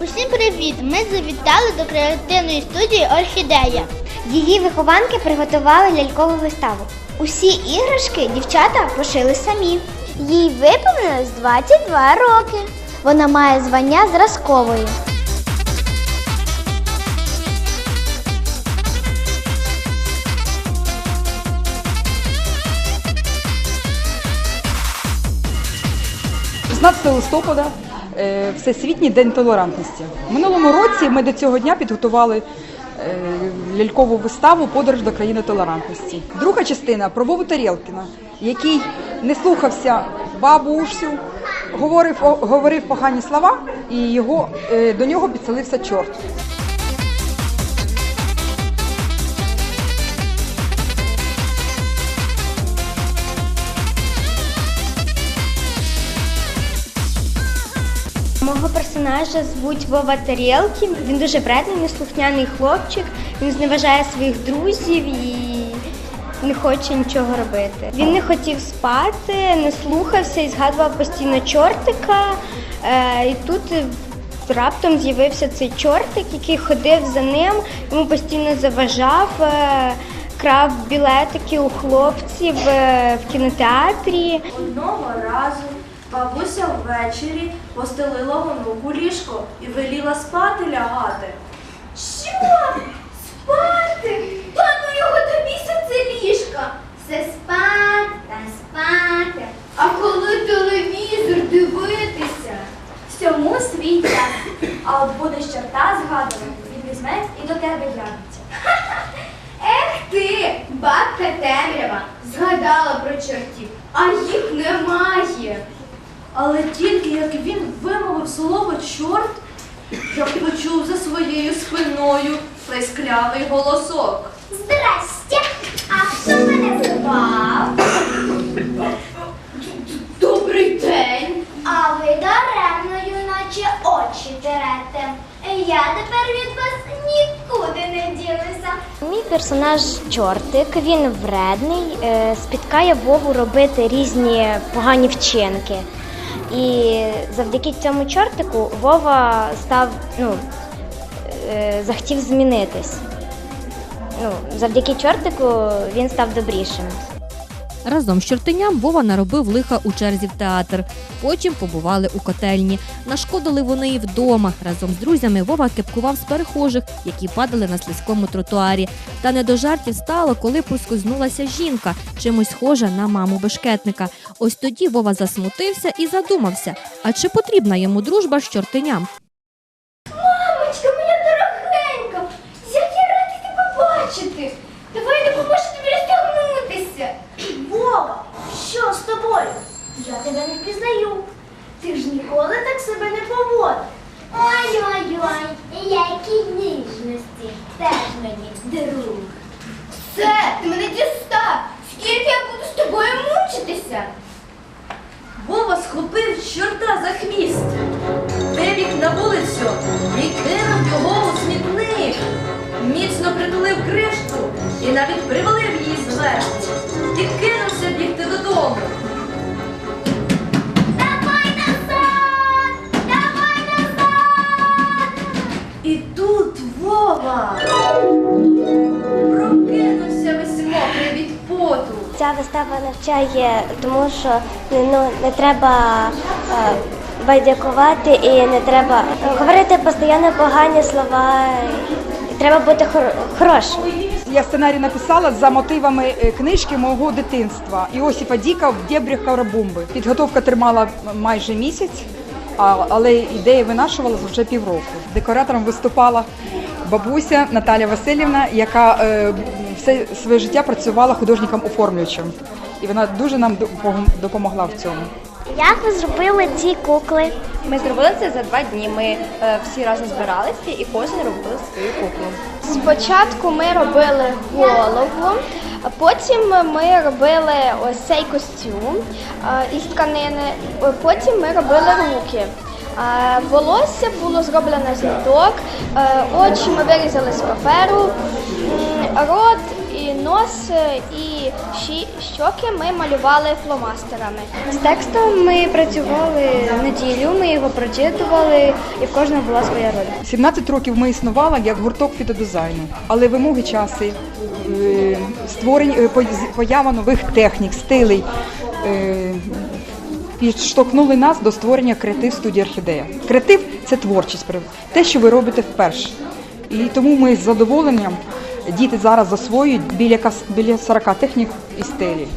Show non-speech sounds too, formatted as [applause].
Усім привіт! Ми завітали до креативної студії Орхідея. Її вихованки приготували лялькову виставу. Усі іграшки дівчата пошили самі. Їй виповнилось 22 роки. Вона має звання зразкової. – 16 листопада е, Всесвітній день толерантності. Минулому році ми до цього дня підготували е, лялькову виставу Подорож до країни толерантності. Друга частина про Вову Тарєлкіна, який не слухався бабусю, говорив, говорив погані слова, і його, е, до нього підселився чорт. Персонажа звуть Вова Тарєлкін. Він дуже вредний, неслухняний хлопчик. Він зневажає своїх друзів і не хоче нічого робити. Він не хотів спати, не слухався і згадував постійно чортика. Е, і тут раптом з'явився цей чортик, який ходив за ним, йому постійно заважав. е, Крав білетики у хлопців е, в кінотеатрі. Одного разу бабуся ввечері постелила онуку ліжко і веліла спати лягати. Що? Спати? Та ну його до біса це ліжка. Все спати та спати. А коли телевізор дивитися? Всьому свій час. А от будеш чорта згадувати, він візьме і до тебе явиться. [laughs] Ех ти, бабка темрява, згадала про чортів, а їх немає. Але тільки як він вимовив слово чорт, як почув за своєю спиною плесклявий голосок. Здрасте, а хто мене звав? Добрий день. А ви даремно, юначе очі терете. Я тепер від вас нікуди не ділюся. Мій персонаж чортик, він вредний, е, спіткає Вову робити різні погані вчинки. І завдяки цьому чортику Вова став, ну, е, захотів змінитись. Ну, завдяки чортику він став добрішим. Разом з чортеням Вова наробив лиха у черзі в театр. Потім побували у котельні. Нашкодили вони і вдома. Разом з друзями Вова кепкував з перехожих, які падали на слизькому тротуарі. Та не до жартів стало, коли проскользнулася жінка, чимось схожа на маму бешкетника. Ось тоді Вова засмутився і задумався: а чи потрібна йому дружба з чортеням? Мамочка, моя дорогенька, як я радий тебе бачити. Давай допоможу тобі розтягнутися. Вова, що з тобою? Я тебе не пізнаю. Ти ж ніколи так себе не поводив. Ой-ой-ой, які ніжності. Теж мені друг. Все, ти мене дістав. Скільки я буду з тобою мучитися? Вова схопив чорта за хвіст, вибіг на вулицю і кинув його у смітник. Міцно притулив кришку і навіть привалив її зверху. Вистава навчає, тому що ну, не треба е, байдикувати і не треба говорити постійно погані слова. Треба бути хор- хорошим. Я сценарій написала за мотивами е, книжки мого дитинства Іосифа Діка в дєбрях Карабумби. Підготовка тримала майже місяць, але ідея винашувалася вже півроку. Декоратором виступала бабуся Наталя Васильівна, яка е, все своє життя працювала художником-оформлювачем. І вона дуже нам допомогла в цьому. Як ви зробили ці кукли? Ми зробили це за два дні. Ми е, всі разом збиралися і кожен робив свою куклу. Спочатку ми робили голову, а потім ми робили ось цей костюм е, із тканини, е, потім ми робили руки. Волосся було зроблено з ниток, е, очі ми вирізали з паперу, рот і нос, е, і Щоки ми малювали фломастерами. З текстом ми працювали неділю, ми його прочитували, і в кожного була своя роль. 17 років ми існували як гурток фітодизайну, але вимоги часу, е, створення поява нових технік, стилей підштовхнули нас до створення креатив студії Орхідея. Креатив це творчість, те, що ви робите вперше. І тому ми з задоволенням діти зараз засвоюють біля біля 40 технік і стилів.